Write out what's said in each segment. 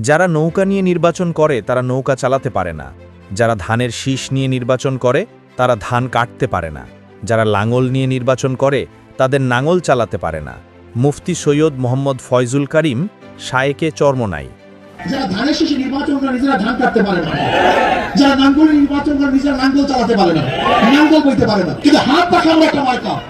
যারা নৌকা নিয়ে নির্বাচন করে তারা নৌকা চালাতে পারে না। যারা ধানের শীষ নিয়ে নির্বাচন করে তারা ধান কাটতে পারে না। যারা লাঙল নিয়ে নির্বাচন করে তাদের নাঙল চালাতে পারে না। মুফতি সৈয়দ মোহাম্মদ ফয়জুল করিম শায়েকে চর্মনাই। যারা ধানের শেষে নির্বাচন করে নিজেরা ধান কাটতে পারে না। যারা নাঙ্গল নির্বাচন করে নিজেরা নাঙ্গল চালাতে পারে না। নাঙ্গল বইতে পারে না। কিন্তু হাত পাখা আমরা একটা মার্কা।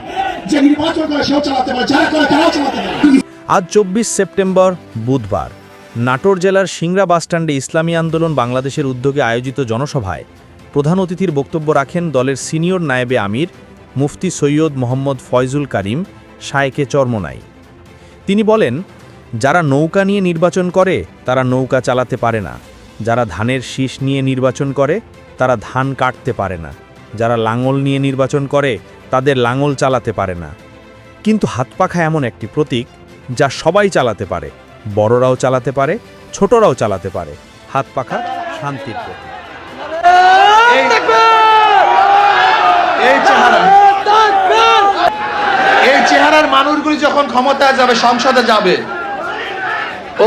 যে নির্বাচন করে সেও চালাতে পারে। যারা করে তারাও চালাতে পারে। আজ চব্বিশ সেপ্টেম্বর বুধবার। নাটোর জেলার সিংড়া বাসস্ট্যান্ডে ইসলামী আন্দোলন বাংলাদেশের উদ্যোগে আয়োজিত জনসভায় প্রধান অতিথির বক্তব্য রাখেন দলের সিনিয়র নায়েবে আমির, মুফতি সৈয়দ মোহাম্মদ ফয়জুল করিম, শায়েকে চর্মনাই। তিনি বলেন, যারা নৌকা নিয়ে নির্বাচন করে, তারা নৌকা চালাতে পারে না। যারা ধানের শীষ নিয়ে নির্বাচন করে, তারা ধান কাটতে পারে না। যারা লাঙল নিয়ে নির্বাচন করে, তাদের লাঙল চালাতে পারে না। কিন্তু হাতপাখা এমন একটি প্রতীক, যা সবাই চালাতে পারে। বড়রাও চালাতে পারে, ছোটরাও চালাতে পারে। হাতপাখা শান্তির প্রতীক। এই চেহারার মানুষগুলি যখন ক্ষমতায় যাবে, সংসদে যাবে,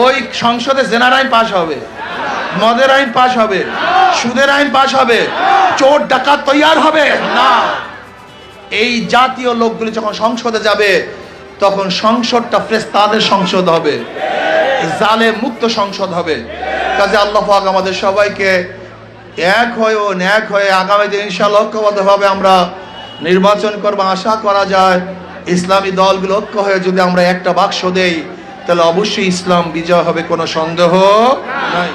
ওই সংসদে জেনার আইন পাশ হবে, মদের আইন পাশ হবে, সুদের আইন পাশ হবে, চোর ডাকাত তৈয়ার হবে। না। এই জাতীয় লোকগুলি যখন সংসদে যাবে তখন সংসদটা ফ্রেস্তাদের সংসদ হবে। জালে মুক্ত সংসদ হবে। কাজে আল্লাহ পাক আমাদের সবাইকে এক হয়ে ও ন্যাক হয়ে আগামী দিন ইনশাআল্লাহ ঐক্যবদ্ধভাবে আমরা নির্বাচন করব। আশা করা যায় ইসলামী দলগুলো ঐক্য হয়ে যদি আমরা একটা বাক্স দেই, তাহলে অবশ্যই ইসলাম বিজয় হবে, কোনো সন্দেহ নাই।